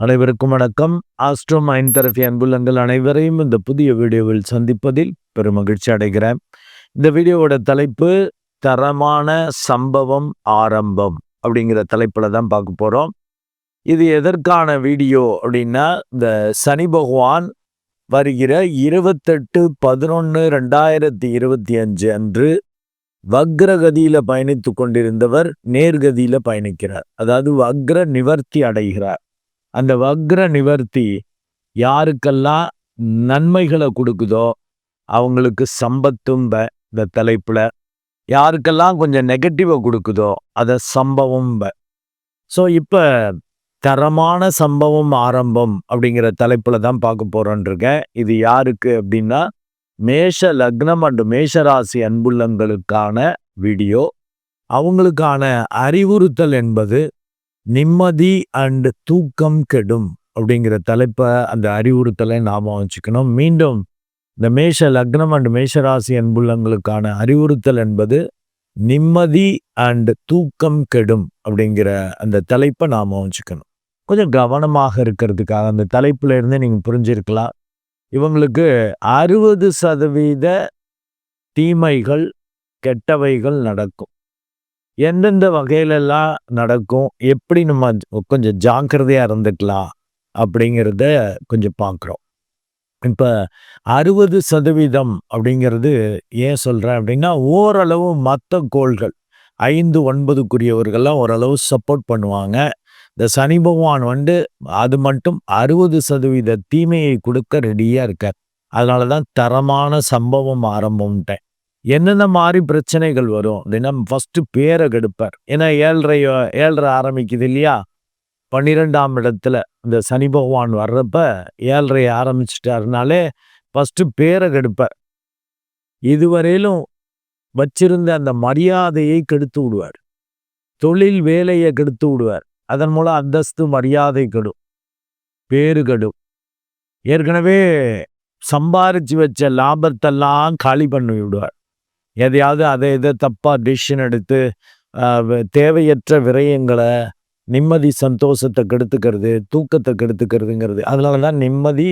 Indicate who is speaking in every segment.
Speaker 1: அனைவருக்கும் வணக்கம். Astro mind therapy அன்புள்ளங்கள் அனைவரையும் இந்த புதிய வீடியோவில் சந்திப்பதில் பெரும் மகிழ்ச்சி அடைகிறேன். இந்த வீடியோவோட தலைப்பு தரமான சம்பவம் ஆரம்பம் அப்படிங்கிற தலைப்பில் தான் பார்க்க போகிறோம் இது எதற்கான வீடியோ அப்படின்னா இந்த சனி பகவான் வருகிற இருபத்தெட்டு பதினொன்று ரெண்டாயிரத்தி இருபத்தி அஞ்சு அன்று வக்ரகதியில் பயணித்து கொண்டிருந்தவர் நேர்கதியில் பயணிக்கிறார். அதாவது வக்ர நிவர்த்தி அடைகிறார். அந்த வக்ர நிவர்த்தி யாருக்கெல்லாம் நன்மைகளை கொடுக்குதோ அவங்களுக்கு சம்பத்தும்ப இந்த தலைப்புல. யாருக்கெல்லாம் கொஞ்சம் நெகட்டிவை கொடுக்குதோ அதை சம்பவம் ஸோ இப்போ தரமான சம்பவம் ஆரம்பம் அப்படிங்கிற தலைப்புல தான் பார்க்க போறோன்னு இருக்கேன் இது யாருக்கு அப்படின்னா மேஷ லக்னம் அண்ட் மேஷராசி அன்புள்ளங்களுக்கான வீடியோ. அவங்களுக்கான அறிவுறுத்தல் என்பது நிம்மதி அண்ட் தூக்கம் கெடும் அப்படிங்கிற தலைப்பை அந்த அறிவுறுத்தலை நாம வச்சுக்கணும். மீண்டும் இந்த மேஷ லக்னம் அண்ட் மேஷராசி அன்புள்ளங்களுக்கான அறிவுறுத்தல் என்பது நிம்மதி அண்ட் தூக்கம் கெடும் அப்படிங்கிற அந்த தலைப்பை நாம வச்சுக்கணும். கொஞ்சம் கவனமாக இருக்கிறதுக்காக அந்த தலைப்புல இருந்து நீங்க புரிஞ்சிருக்கலாம். இவங்களுக்கு அறுபது சதவீத தீமைகள் கெட்டவைகள் நடக்கும். எந்தெந்த வகையிலெல்லாம் நடக்கும்? எப்படி நம்ம கொஞ்சம் ஜாக்கிரதையாக இருந்துக்கலாம் அப்படிங்கிறத கொஞ்சம் பார்க்குறோம். இப்போ அறுபது சதவீதம் அப்படிங்கிறது ஏன் சொல்கிறேன் அப்படின்னா ஓரளவு மற்ற கோள்கள் ஐந்து ஒன்பதுக்குரியவர்கள்லாம் ஓரளவு சப்போர்ட் பண்ணுவாங்க. இந்த சனி பகவான் வந்து அது மட்டும் அறுபது சதவீத தீமையை கொடுக்க ரெடியாக இருக்கார். அதனால தான் தரமான சம்பவம் ஆரம்பம்ட்டேன். என்னென்ன மாதிரி பிரச்சனைகள் வரும்? தினம் ஃபஸ்ட்டு பேரை கெடுப்பார். ஏன்னா ஏழரை ஏழரை ஆரம்பிக்குது இல்லையா? பன்னிரெண்டாம் இடத்துல இந்த சனி பகவான் வர்றப்ப ஏழரை ஆரம்பிச்சிட்டாருனாலே ஃபஸ்ட்டு பேரை கெடுப்பார். இதுவரையிலும் வச்சிருந்த அந்த மரியாதையை கெடுத்து விடுவார். தொழில் வேலையை கெடுத்து விடுவார். அதன் மூலம் அந்தஸ்து மரியாதை கெடும். பேரு கெடும். ஏற்கனவே சம்பாரிச்சு வச்ச லாபத்தெல்லாம் காலி பண்ணி விடுவார். எதையாவது அதை இதை தப்பாக டிசிஷன் எடுத்து தேவையற்ற விரயங்களை நிம்மதி சந்தோஷத்தை கெடுத்துக்கிறது தூக்கத்தை கெடுத்துக்கிறதுங்கிறது. அதனால தான் நிம்மதி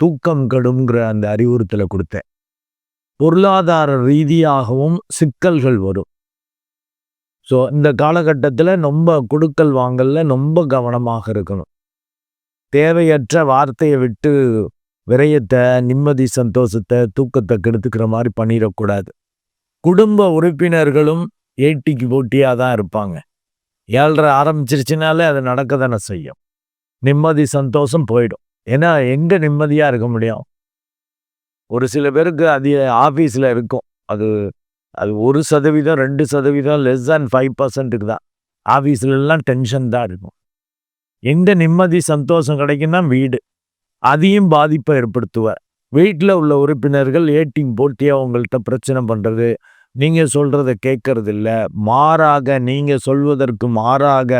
Speaker 1: தூக்கம் கெடுங்கிற அந்த அறிவுறுத்தலை கொடுத்தேன். பொருளாதார ரீதியாகவும் சிக்கல்கள் வரும். ஸோ இந்த காலகட்டத்தில் ரொம்ப கொடுக்கல் வாங்கல ரொம்ப கவனமாக இருக்கணும். தேவையற்ற வார்த்தையை விட்டு விரயத்தை நிம்மதி சந்தோஷத்தை தூக்கத்தை கெடுத்துக்கிற மாதிரி பண்ணிடக்கூடாது. குடும்ப உறுப்பினர்களும் ஏட்டிக்கு போட்டியாக தான் இருப்பாங்க. ஏழ்ரை ஆரம்பிச்சிருச்சுனாலே அது நடக்க தானே செய்யும். நிம்மதி சந்தோஷம் போயிடும். ஏன்னா எங்கே நிம்மதியாக இருக்க முடியும்? ஒரு சில பேருக்கு அது ஆஃபீஸில் இருக்கும். அது அது ஒரு சதவீதம் ரெண்டு சதவீதம் லெஸ் தேன் ஃபைவ் பர்சன்ட்டுக்கு தான். ஆஃபீஸ்லலாம் டென்ஷன் தான் இருக்கும். எந்த நிம்மதி சந்தோஷம் கிடைக்குன்னா வீடு. அதையும் பாதிப்பை ஏற்படுத்துவார். வீட்டில் உள்ள உறுப்பினர்கள் ஏட்டிங் போட்டியாக உங்கள்கிட்ட பிரச்சனை பண்ணுறது நீங்கள் சொல்கிறத கேட்கறதில்ல மாறாக நீங்கள் சொல்வதற்கு மாறாக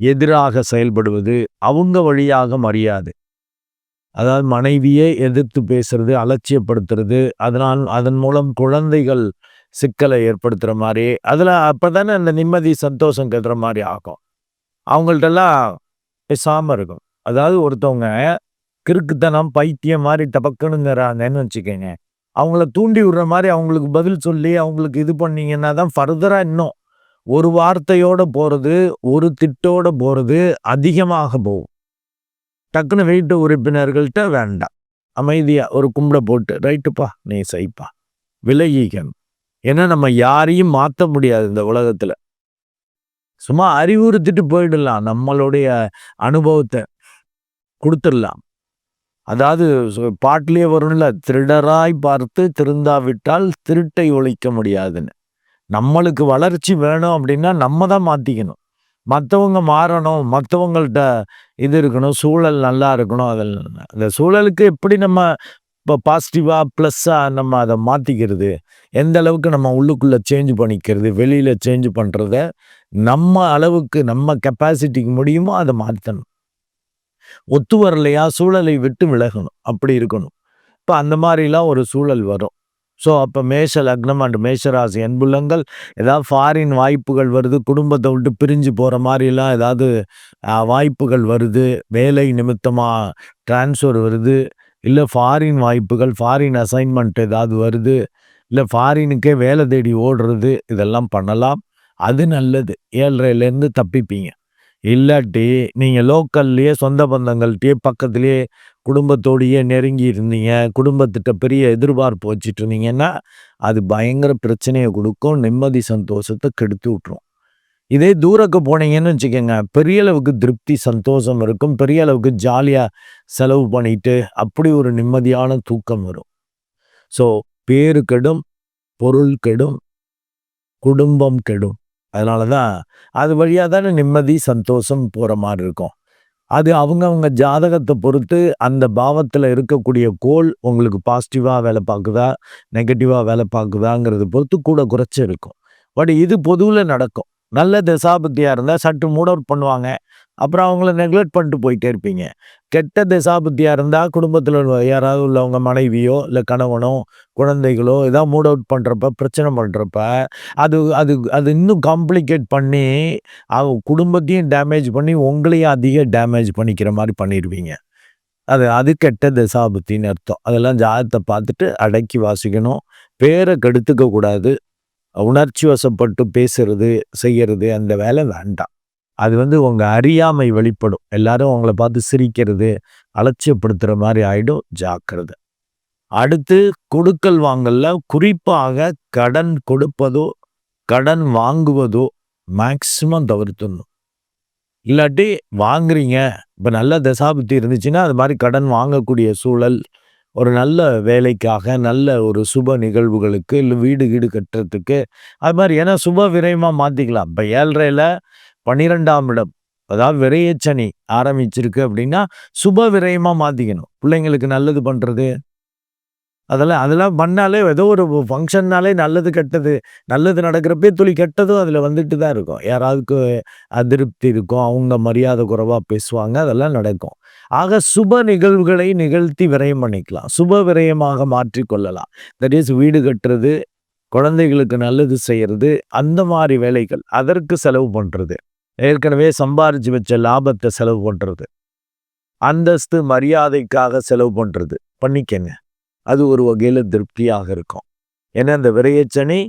Speaker 1: எதிராக செயல்படுவது அவங்க வழியாக மரியாது. அதாவது மனைவியே எதிர்த்து பேசுறது அலட்சியப்படுத்துறது அதனால் அதன் மூலம் குழந்தைகள் சிக்கலை ஏற்படுத்துகிற மாதிரி அதில் அப்போ தானே அந்த நிம்மதி சந்தோஷம் கெடுற மாதிரி ஆகும். அவங்கள்ட்டெல்லாம் பேசாமல் இருக்கும். அதாவது ஒருத்தவங்க கிறுக்குத்தனம் பைத்தியம் மாதிரி டபக்குனுங்கிறாங்கன்னு வச்சுக்கோங்க? அவங்கள தூண்டி விடுற மாதிரி அவங்களுக்கு பதில் சொல்லி அவங்களுக்கு இது பண்ணீங்கன்னா தான் ஃபர்தராக இன்னும் ஒரு வார்த்தையோட போகிறது ஒரு திட்டோட போகிறது அதிகமாக போகும். டக்குன்னு வீட்டு உறுப்பினர்கள்ட்ட வேண்டாம். அமைதியாக ஒரு கும்பிட போட்டு ரைட்டுப்பா நீ சைப்பா விலகிக்கணும். ஏன்னா நம்ம யாரையும் மாற்ற முடியாது இந்த உலகத்தில். சும்மா அறிவுறுத்திட்டு போயிடலாம். நம்மளுடைய அனுபவத்தை கொடுத்துடலாம். அதாவது பாட்டிலே வரும்ல திருடராய் பார்த்து திருந்தாவிட்டால் திருட்டை ஒழிக்க முடியாதுன்னு. நம்மளுக்கு வளர்ச்சி வேணும் அப்படின்னா நம்ம தான் மாற்றிக்கணும் மற்றவங்க மாறணும் மற்றவங்கள்ட்ட இது இருக்கணும் சூழல் நல்லா இருக்கணும் அதில் அந்த சூழலுக்கு எப்படி நம்ம இப்போ பாசிட்டிவாக ப்ளஸ்ஸாக நம்ம அதை மாற்றிக்கிறது எந்த அளவுக்கு நம்ம உள்ளுக்குள்ளே சேஞ்ச் பண்ணிக்கிறது வெளியில் சேஞ்ச் பண்ணுறத நம்ம அளவுக்கு நம்ம கெப்பாசிட்டிக்கு முடியுமோ அதை மாற்றணும் ஒத்து வரலையா சூழலை விட்டு விலகணும். அப்படி இருக்கணும். இப்போ அந்த மாதிரிலாம் ஒரு சூழல் வரும். ஸோ அப்போ மேஷ லக்னம் அண்ட் மேஷராசி அன்புள்ளங்கள் ஏதாவது ஃபாரின் வாய்ப்புகள் வருது குடும்பத்தை விட்டு பிரிஞ்சு போகிற மாதிரிலாம் ஏதாவது வாய்ப்புகள் வருது வேலை நிமித்தமாக டிரான்ஸ்ஃபர் வருது இல்லை ஃபாரின் வாய்ப்புகள் ஃபாரின் அசைன்மெண்ட் ஏதாவது வருது இல்லை ஃபாரினுக்கே வேலை தேடி ஓடுறது இதெல்லாம் பண்ணலாம். அது நல்லது. ஏழ்றையிலேருந்து தப்பிப்பீங்க. இல்லாட்டி நீங்கள் லோக்கல்லையே சொந்த பந்தங்கள்கிட்டயே பக்கத்துலேயே குடும்பத்தோடையே நெருங்கி இருந்தீங்க. குடும்பத்திட்ட பெரிய எதிர்பார்ப்பு வச்சுட்டு இருந்தீங்கன்னா அது பயங்கர பிரச்சனையை கொடுக்கும் நிம்மதி சந்தோஷத்தை கெடுத்து விட்ரும் இதே தூரக்கு போனீங்கன்னு வச்சுக்கோங்க பெரிய அளவுக்கு திருப்தி சந்தோஷம் இருக்கும். பெரிய அளவுக்கு ஜாலியாக செலவு பண்ணிட்டு அப்படி ஒரு நிம்மதியான தூக்கம் வரும். ஸோ பேரு கெடும் பொருள் கெடும் குடும்பம் கெடும். அதனால தான் அது வழியாக தானே நிம்மதி சந்தோஷம் போகிற மாதிரி இருக்கும். அது அவங்கவுங்க ஜாதகத்தை பொறுத்து அந்த பாவத்தில் இருக்கக்கூடிய கோல் உங்களுக்கு பாசிட்டிவாக வேலை பார்க்குதா நெகட்டிவாக வேலை பார்க்குதாங்கிறத பொறுத்து கூட குறைச்சி இருக்கும். பட் இது பொதுவில் நடக்கும். நல்ல தசாபுத்தியாக இருந்தால் சற்று மூட் அவுட் பண்ணுவாங்க. அப்புறம் அவங்கள நெக்லெக்ட் பண்ணிட்டு போயிட்டே இருப்பீங்க. கெட்ட தசாபுத்தியாக இருந்தால் குடும்பத்தில் யாராவது உள்ளவங்க மனைவியோ இல்லை கணவனோ குழந்தைகளோ ஏதாவது மூட் அவுட் பண்ணுறப்ப பிரச்சனை பண்ணுறப்ப அது அது அது இன்னும் காம்ப்ளிகேட் பண்ணி அவங்க குடும்பத்தையும் டேமேஜ் பண்ணி உங்களையும் அதிக டேமேஜ் பண்ணிக்கிற மாதிரி பண்ணிடுவீங்க அது அது கெட்ட தசாபுத்தின்னு அர்த்தம். அதெல்லாம் ஜாதத்தை பார்த்துட்டு அடக்கி வாசிக்கணும். பேரை கெடுத்துக்க கூடாது. உணர்ச்சி வசப்பட்டு பேசுறது செய்கிறது அந்த வேலை வேண்டாம். அது வந்து உங்கள் அறியாமை வெளிப்படும். எல்லாரும் உங்களை பார்த்து சிரிக்கிறது அலட்சியப்படுத்துகிற மாதிரி ஆகிடும் ஜாக்கிரதை. அடுத்து கொடுக்கல் வாங்கல்ல குறிப்பாக கடன் கொடுப்பதோ கடன் வாங்குவதோ மேக்சிமம் தவிர்த்துடணும். இல்லாட்டி வாங்குறீங்க இப்போ நல்ல தசாபுத்தி இருந்துச்சுன்னா அது மாதிரி கடன் வாங்கக்கூடிய சூழல் ஒரு நல்ல வேலைக்காக நல்ல ஒரு சுப நிகழ்வுகளுக்கு இல்லை வீடு கீடு கட்டுறதுக்கு. அது மாதிரி ஏன்னா சுப விரயமாக மாற்றிக்கலாம் இப்போ ஏழ்றையில் பன்னிரெண்டாம் இடம் அதாவது விரையச்சனி ஆரம்பிச்சிருக்கு அப்படின்னா சுப விரயமாக மாற்றிக்கணும் பிள்ளைங்களுக்கு நல்லது பண்ணுறது அதெல்லாம் அதெல்லாம் பண்ணாலே ஏதோ ஒரு ஃபங்க்ஷன்னாலே நல்லது கெட்டது. நல்லது நடக்கிறப்பே துளி கெட்டதும் அதில் வந்துட்டு தான் இருக்கும் யாராவதுக்கு அதிருப்தி இருக்கும் அவங்க மரியாதை குறைவாக பேசுவாங்க அதெல்லாம் நடக்கும். ஆக சுப நிகழ்வுகளை நிகழ்த்தி விரயம் பண்ணிக்கலாம். சுப விரயமாக மாற்றி கொள்ளலாம். தட் இஸ் வீடு கட்டுறது குழந்தைகளுக்கு நல்லது செய்கிறது அந்த மாதிரி வேலைகள் அதற்கு செலவு பண்ணுறது ஏற்கனவே சம்பாரிச்சு வச்ச லாபத்தை செலவு பண்ணுறது அந்தஸ்து மரியாதைக்காக செலவு பண்ணுறது பண்ணிக்கங்க. அது ஒரு வகையில் திருப்தியாக இருக்கும். ஏன்னா அந்த விரையச்சனி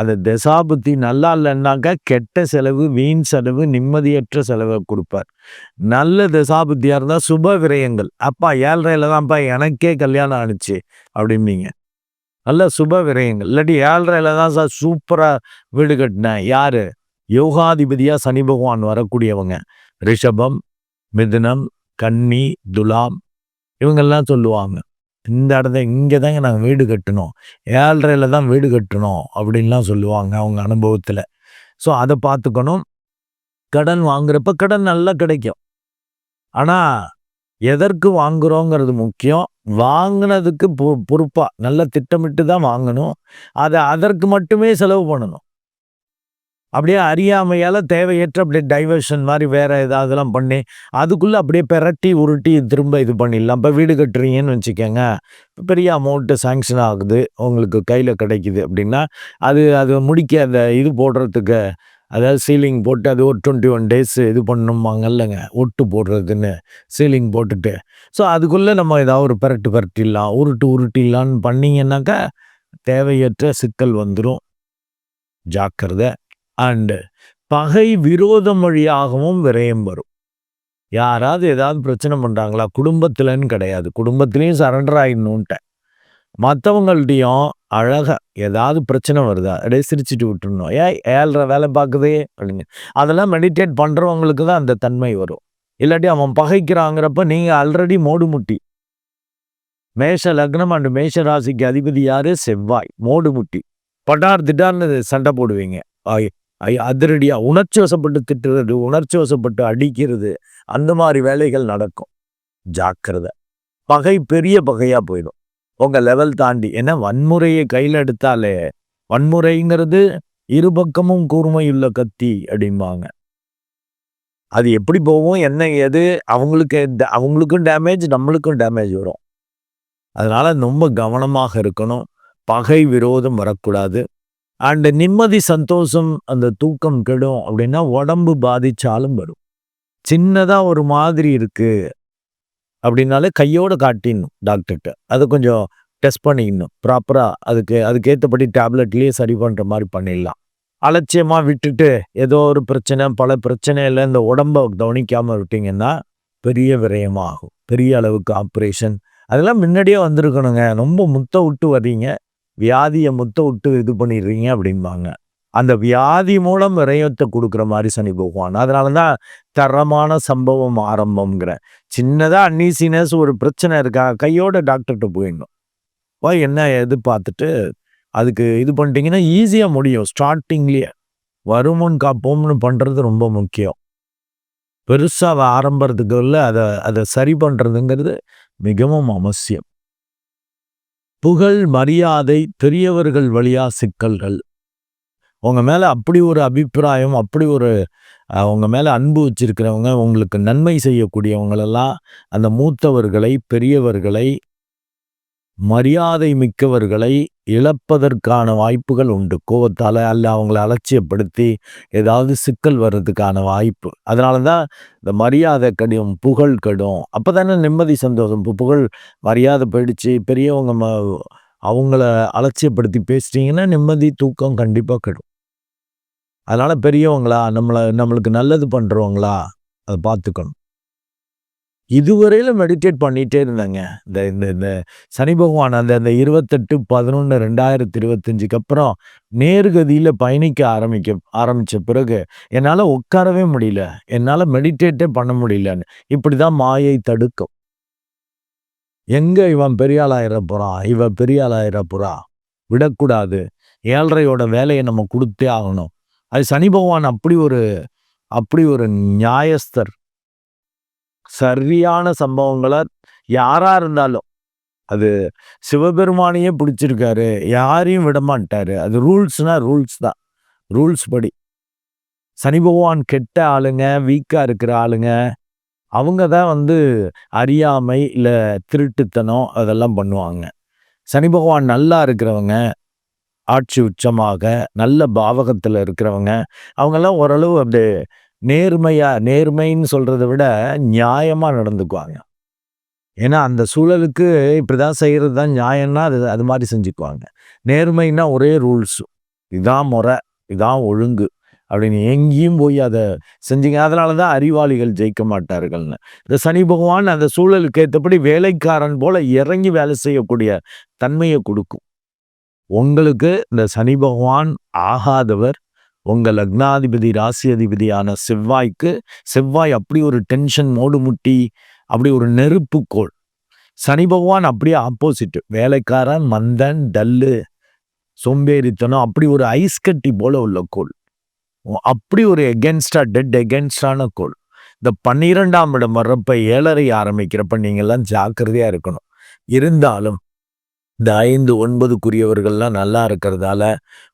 Speaker 1: அந்த தசாபுத்தி நல்லா இல்லைன்னாக்கா கெட்ட செலவு வீண் செலவு நிம்மதியற்ற செலவை கொடுப்பார். நல்ல தசாபுத்தியாக இருந்தால் சுப விரயங்கள். அப்பா ஏழ்றையில் தான்ப்பா எனக்கே கல்யாணம் ஆணுச்சு அப்படிம்பீங்க. நல்ல சுப விரயங்கள். இல்லாட்டி ஏழ்றையில் தான் சார் சூப்பராக வீடு கட்டினேன் யார்? யோகாதிபதியாக சனி பகவான் வரக்கூடியவங்க. ரிஷபம் மிதுனம் கன்னி துலாம் இவங்கெல்லாம் சொல்லுவாங்க. இந்த இடத்த இங்கே தாங்க நாங்கள் வீடு கட்டணும் ஏழ்ரையில் தான் வீடு கட்டணும் அப்படின்லாம் சொல்லுவாங்க அவங்க அனுபவத்தில். ஸோ அதை பார்த்துக்கணும். கடன் வாங்குறப்ப கடன் நல்லா கிடைக்கும். ஆனால் எதற்கு வாங்குறோங்கிறது முக்கியம். வாங்கினதுக்கு பொ பொறுப்பாக நல்லா திட்டமிட்டு தான் வாங்கணும். அதை அதற்கு மட்டுமே செலவு பண்ணணும். அப்படியே அறியாமையால் தேவையற்ற அப்படியே டைவர்ஷன் மாதிரி வேறு ஏதாவதுலாம் பண்ணி அதுக்குள்ளே அப்படியே பெரட்டி உருட்டி திரும்ப இது பண்ணிடலாம். இப்போ வீடு கட்டுறீங்கன்னு வச்சுக்கோங்க. பெரிய அமௌண்ட்டு சாங்ஷன் ஆகுது. உங்களுக்கு கையில் கிடைக்குது அப்படின்னா அது அது முடிக்க அந்த இது போடுறதுக்கு அதாவது சீலிங் போட்டு அது ஒரு டுவெண்ட்டி ஒன் டேஸ் இது பண்ணணுமாங்கல்லங்க ஒட்டு போடுறதுன்னு சீலிங் போட்டுட்டு. ஸோ அதுக்குள்ளே நம்ம ஏதாவது ஒரு பெரட்டு பெரட்டிடலாம். உருட்டு உருட்டிடலான்னு பண்ணிங்கன்னாக்கா தேவையற்ற சிக்கல் வந்துடும் ஜாக்கிரதை. அண்டு பகை விரோதம் வழியாகவும் விரயம் வரும். யாராவது ஏதாவது பிரச்சனை பண்ணுறாங்களா குடும்பத்திலன்னு கிடையாது. குடும்பத்திலையும் சரண்டர் ஆகிடணுன்ட்டேன் மற்றவங்கள்ட்டையும் அழகாக ஏதாவது பிரச்சனை வருதா? அப்படியே சிரிச்சுட்டு விட்டுருணும் ஏன் ஏழ்ற வேலை பார்க்குதே அப்படின்னு. அதெல்லாம் மெடிடேட் பண்ணுறவங்களுக்கு தான் அந்த தன்மை வரும். இல்லாட்டி அவன் பகைக்கிறாங்கிறப்ப நீங்கள் ஆல்ரெடி மோடுமுட்டி மேஷ லக்னம் அண்டு மேஷ ராசிக்கு அதிபதி யார்? செவ்வாய். மோடுமுட்டி பட்டார் திட்டார்னு சண்டை போடுவீங்க. அதிரடியாக உணர்ச்சி வசப்பட்டு திட்டுறது உணர்ச்சி வசப்பட்டு அடிக்கிறது அந்த மாதிரி வேலைகள் நடக்கும். ஜாக்கிரதை. பகை பெரிய பகையாக போயிடும். உங்கள் லெவல் தாண்டி. ஏன்னா வன்முறையை கையில் எடுத்தாலே வன்முறைங்கிறது இரு பக்கமும் கூர்மையுள்ள கத்தி அப்படிம்பாங்க. அது எப்படி போகும் என்ன எது அவங்களுக்கு அவங்களுக்கும் டேமேஜ் நம்மளுக்கும் டேமேஜ் வரும். அதனால் ரொம்ப கவனமாக இருக்கணும். பகை விரோதம் வரக்கூடாது. அண்டு நிம்மதி சந்தோஷம் அந்த தூக்கம் கெடும் அப்படின்னா உடம்பு பாதிச்சாலும் வரும். சின்னதாக ஒரு மாதிரி இருக்குது அப்படின்னாலே கையோடு காட்டிடணும் டாக்டர்கிட்ட. அது கொஞ்சம் டெஸ்ட் பண்ணிக்கணும். ப்ராப்பராக அதுக்கு அதுக்கேற்றபடி டேப்லெட்லேயே சரி பண்ணுற மாதிரி பண்ணிடலாம். அலட்சியமாக விட்டுட்டு ஏதோ ஒரு பிரச்சனை பல பிரச்சனையில் இந்த உடம்ப கவனிக்காமல் விட்டிங்கன்னா பெரிய விரயமாகும். பெரிய அளவுக்கு ஆப்ரேஷன் அதெல்லாம் முன்னாடியே வந்திருக்கணுங்க. ரொம்ப முத்த விட்டு வர்றீங்க. வியாதியை முத்த விட்டு இது பண்ணிடுறீங்க அப்படிம்பாங்க. அந்த வியாதி மூலம் விரயத்தை கொடுக்குற மாதிரி சனி பகவான். அதனால தான் தரமான சம்பவம் ஆரம்பம்ங்கிற. சின்னதாக அன்னீசினஸ் ஒரு பிரச்சனை இருக்கா? கையோட டாக்டர்கிட்ட போயிடணும். வா என்ன எது பார்த்துட்டு அதுக்கு இது பண்ணிட்டீங்கன்னா ஈஸியாக முடியும். ஸ்டார்டிங்லேயே வருமுன் காப்போம்னு பண்ணுறது ரொம்ப முக்கியம். பெருசாக ஆரம்பறதுக்குள்ள அதை அதை சரி பண்ணுறதுங்கிறது மிகவும் அவசியம். புகழ் மரியாதை பெரியவர்கள் வழியா சிக்கல்கள். உங்க மேல அப்படி ஒரு அபிப்பிராயம் அப்படி ஒரு உங்கள் உங்க மேல அன்பு வச்சிருக்கிறவங்க உங்களுக்கு நன்மை செய்யக்கூடியவங்களெல்லாம் அந்த மூத்தவர்களை பெரியவர்களை மரியாதை மிக்கவர்களை இழப்பதற்கான வாய்ப்புகள் உண்டு. கோவத்தால் அல்ல அவங்கள அலட்சியப்படுத்தி ஏதாவது சிக்கல் வர்றதுக்கான வாய்ப்பு. அதனால தான் இந்த மரியாதை கடும் புகழ் கடும் அப்போ தானே நிம்மதி சந்தோஷம். இப்போ புகழ் மரியாதை போயிடுச்சு பெரியவங்க ம அவங்கள அலட்சியப்படுத்தி பேசிட்டிங்கன்னா நிம்மதி தூக்கம் கண்டிப்பாக கெடும். அதனால் பெரியவங்களா நம்மளை நம்மளுக்கு நல்லது பண்ணுறவங்களா அதை பார்த்துக்கணும். இதுவரையில மெடிடேட் பண்ணிகிட்டே இருந்தேங்க. இந்த இந்த இந்த சனி பகவான் அந்த அந்த இருபத்தெட்டு பதினொன்று ரெண்டாயிரத்தி இருபத்தஞ்சுக்கு அப்புறம் நேர்கதியில் பயணிக்க ஆரம்பிக்க ஆரம்பித்த பிறகு என்னால் உட்காரவே முடியல. என்னால் மெடிடேட்டே பண்ண முடியலன்னு. இப்படி தான் மாயை தடுக்கும். எங்கே இவன் பெரிய போகிறான் இவன் பெரிய ஆளாயிர விடக்கூடாது. ஏழ்றையோட வேலையை நம்ம கொடுத்தே ஆகணும். அது சனி பகவான் அப்படி ஒரு அப்படி ஒரு நியாயஸ்தர். சரியான சம்பவங்களை யாராக இருந்தாலும் அது சிவபெருமானையே பிடிச்சிருக்காரு யாரையும் விடமாட்டாரு அது ரூல்ஸ்னால் ரூல்ஸ் தான். ரூல்ஸ் படி. சனி பகவான் கெட்ட ஆளுங்க வீக்காக இருக்கிற ஆளுங்க அவங்க தான் வந்து அறியாமை இல்லை திருட்டுத்தனம் அதெல்லாம் பண்ணுவாங்க. சனி பகவான் நல்லா இருக்கிறவங்க ஆட்சி உச்சமாக நல்ல பாவகத்தில் இருக்கிறவங்க அவங்கெல்லாம் ஓரளவு அப்படியே நேர்மையா நேர்மைன்னு சொல்கிறத விட நியாயமாக நடந்துக்குவாங்க. ஏன்னா அந்த சூழலுக்கு இப்படிதான் செய்கிறது தான் நியாயம்னா அது அது மாதிரி செஞ்சுக்குவாங்க. நேர்மைன்னா ஒரே ரூல்ஸு இதான் முறை இதான் ஒழுங்கு அப்படின்னு எங்கேயும் போய் அதை செஞ்சுங்க அதனால தான் அறிவாளிகள் ஜெயிக்க மாட்டார்கள்னு. இந்த சனி பகவான் அந்த சூழலுக்கு ஏற்றபடி வேலைக்காரன் போல் இறங்கி வேலை செய்யக்கூடிய தன்மையை கொடுக்கும். உங்களுக்கு இந்த சனி பகவான் ஆகாதவர் உங்கள் லக்னாதிபதி ராசி அதிபதியான செவ்வாய்க்கு செவ்வாய் அப்படி ஒரு டென்ஷன் மோடு முட்டி அப்படி ஒரு நெருப்புக்கோள். சனி பகவான் அப்படியே ஆப்போசிட் வேலைக்காரன் மந்தன் டல்லு சோம்பேறித்தனம் அப்படி ஒரு ஐஸ் கட்டி போல உள்ள கோள். ஓ, அப்படி ஒரு எகென்ஸ்டா டெட் எகென்ஸ்டான கோள். இந்த பன்னிரெண்டாம் இடம் வர்றப்ப ஏழரை ஆரம்பிக்கிறப்ப நீங்கள்லாம் ஜாக்கிரதையாக இருக்கணும். இருந்தாலும் இந்த ஐந்து ஒன்பதுக்குரியவர்கள்லாம் நல்லா இருக்கிறதால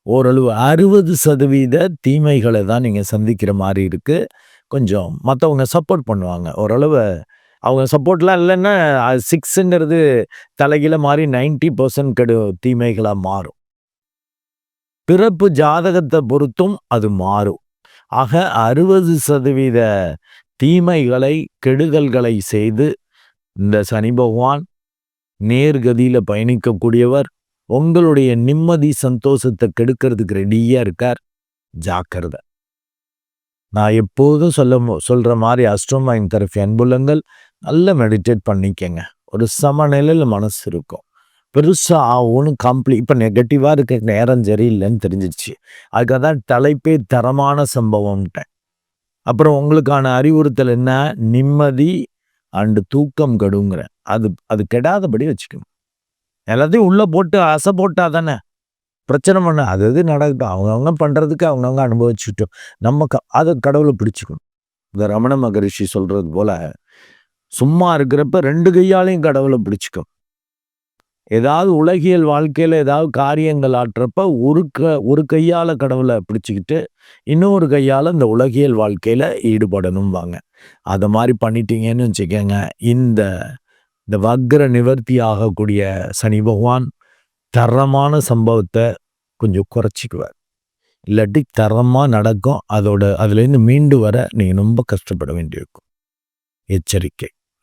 Speaker 1: ஓரளவு அறுபது சதவீத தீமைகளை தான் நீங்கள் சந்திக்கிற மாதிரி இருக்குது கொஞ்சம் மற்றவங்க சப்போர்ட் பண்ணுவாங்க. ஓரளவு அவங்க சப்போர்ட்லாம் இல்லைன்னா சிக்ஸுங்கிறது தலைகீழ மாறி நைன்டி பர்சன்ட் கெடு தீமைகளாக மாறும். பிறப்பு ஜாதகத்தை பொறுத்தும் அது மாறும். ஆக அறுபது சதவீத தீமைகளை கெடுதல்களை செய்து இந்த சனி பகவான் நேர்கதியில் பயணிக்கக்கூடியவர் உங்களுடைய நிம்மதி சந்தோஷத்தை கெடுக்கிறதுக்கு ரெடியாக இருக்கார். ஜாக்கிரதை. நான் எப்போதும் சொல்ல சொல்கிற மாதிரி அஸ்ட்ரோமாயின் தரப்பு அன்புலங்கள் நல்லா மெடிடேட் பண்ணிக்கங்க. ஒரு சமநிலையில் மனசு இருக்கும். பெருசாக ஆகும்னு கம்ப்ளீட் இப்போ நெகட்டிவாக இருக்க நேரம் சரியில்லைன்னு தெரிஞ்சிடுச்சு அதுக்காக தான் தலைப்பே தரமான சம்பவம்ட்டேன். அப்புறம் உங்களுக்கான அறிவுறுத்தல் என்ன? நிம்மதி அண்டு தூக்கம் கெடுங்கிற அது அது கெடாதபடி வச்சுக்கணும். எல்லாத்தையும் உள்ளே போட்டு அசை போட்டால் தானே? பிரச்சனை பண்ண அது அது நடக்கட்டும். அவங்கவுங்க பண்ணுறதுக்கு அவங்கவுங்க அனுபவிச்சுட்டோம். நம்ம க அதை கடவுளை பிடிச்சிக்கணும். இந்த ரமண மகரிஷி சொல்கிறது போல் சும்மா இருக்கிறப்ப ரெண்டு கையாலையும் கடவுளை பிடிச்சிக்கும் ஏதாவது உலகியல் வாழ்க்கையில் ஏதாவது காரியங்கள் ஆட்டுறப்ப ஒரு க ஒரு கையால் கடவுளை பிடிச்சிக்கிட்டு இன்னொரு கையால் இந்த உலகியல் வாழ்க்கையில் ஈடுபடணும் வாங்க அதை மாதிரி பண்ணிட்டீங்கன்னு வச்சுக்கோங்க. இந்த இந்த வக்ர நிவர்த்தி ஆகக்கூடிய சனி பகவான் தரமான சம்பவத்தை கொஞ்சம் குறைச்சிக்குவார். இல்லாட்டி தரமாக நடக்கும். அதோட அதுலேருந்து மீண்டு வர நீங்கள் ரொம்ப கஷ்டப்பட வேண்டியிருக்கும். எச்சரிக்கை.